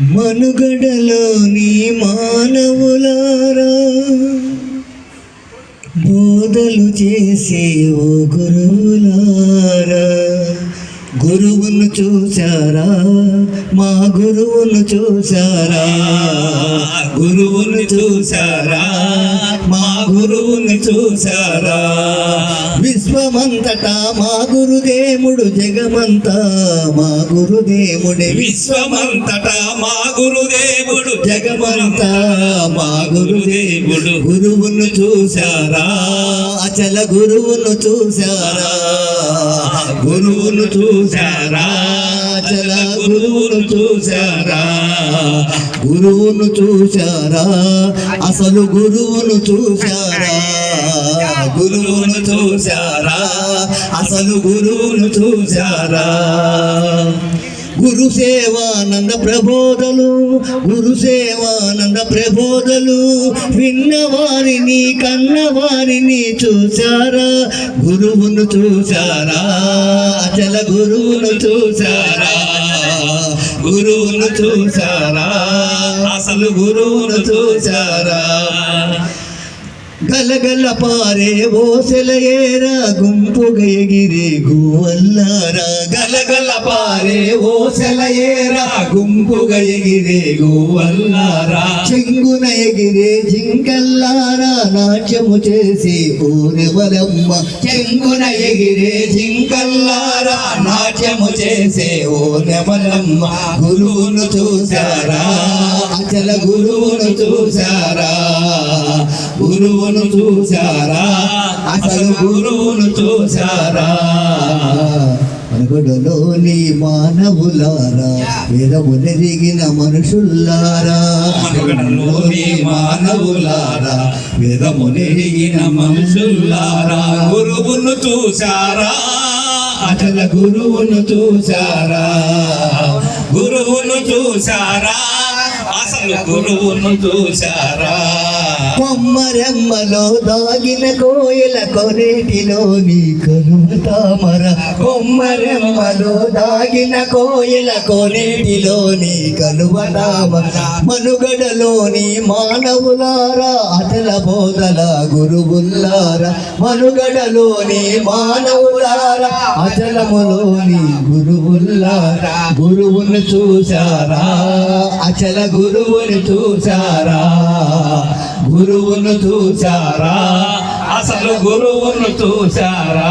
మనుగడలోని మానవులారా బోధలు చేసే ఓ గురువులారా. గురువును చూసారా మా గురువును చూసారా గురువును చూసారా మా గురువును చూసారా విశ్వమంతటా మా గురుదేవుడు జగమంతా మా గురుదేవుడే విశ్వమంతటా మా గురుదేవుడు జగమంతా మా గురుదేవుడు. గురువును చూశారా? అచల గురువును చూశారా? గురువును చూశారా? అచల గురువును చూశారా? గురువును చూశారా? అసలు గురువును చూశారా? గురువును చూశారా? అసలు గురువును చూశారా? గురు సేవానంద ప్రబోధలు గురు సేవానంద ప్రబోధలు. విన్నవారిని వారిని కన్న చూశారా? గురువును చూశారా? అచల గురువును చూశారా? గురువును చూశారా? అసలు గురువును చూశారా? గలగల పారే ఓసెలయేరా గుంపుగా ఎగిరే గోవల్లారా గలగల పారే ఓసెలయేరా గుంపుగా ఎగిరే గోవల్లారా చెంగున ఎగిరే జింకల్లారా నాట్యము చేసి ఊరెవరమ్మ. చెంగున ఎగిరే జింకల్లారా నాట్యము చేసే ఓ గురువును చూసారా అచల గురువును చూసారా గురువును చూశారా? అసలు గురువును చూశారా? మనుగడలోని మానవులారా వేదము నెరిగిన మనుషుల్లారా? మనుగడలోని మానవులారా వేదము నెరిగిన మనుషుల్లారా? గురువును చూశారా? అచల గురువును చూశారా? గురువును చూశారా? అసలు గురువును చూశారా? కొమ్మరెమ్మలో దాగిన కోయల కొనేటిలోని కరుణ తామర. కొమ్మరెమ్మలో దాగిన కోయల కొనేటిలోని కనుమ తామర. మనుగడలోని మానవులారా అతల బోధల గురువుల్లారా మనుగడలోని మానవులారా అచలములోని గురువుల్లారా గురువును చూశారా? అచల గురువుని చూచారా? గురువును చూచారా? అసలు గురువును చూచారా?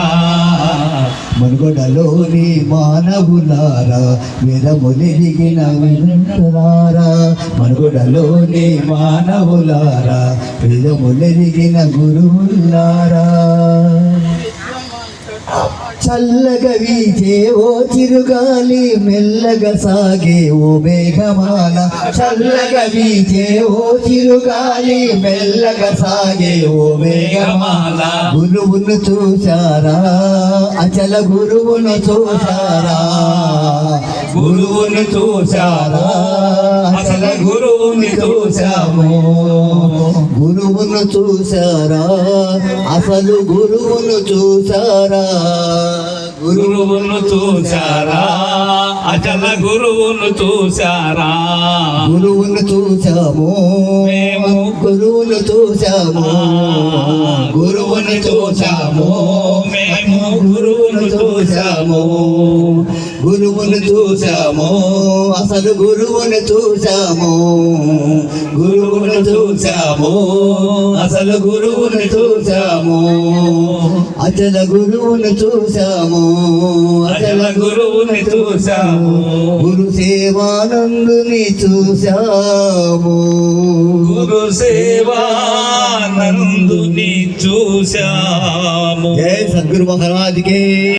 మనుగడలోని మానవులారా విరములిగిన వినంతరారా మనుగడలోని మానవులారా విరములిగిన గురువులారా? చల్లగా వీచే ఓ చిరుగాలి మెల్లగా సాగే ఓ మేఘమాల. చల్లగా వీచే ఓ చిరుగాలి మెల్లగా సాగే ఓ మేఘమాల. గురువును చూశారా? అచల గురువును చూశారా? గురువును చూశారా? అసలు గురువుని చూశాము. గురువును చూశారా? అసలు గురువును చూశారా? గురువును చూశారా? అచల గురువును చూశారా? గురువును చూశాము. మేము గురువును చూశాము. గురువును చూశాము. మేము గురువును చూశాము. గురువును చూశాము. అసలు గురువును చూశాము. గురువును చూశాము. అసలు గురువును చూశాము. అచల గురువును చూశాము. అచల గురువుని చూశాము. గురు సేవానందుని చూశాము. గురు సేవానందుని చూశాము. జై సద్గురు మహారాజ్కి.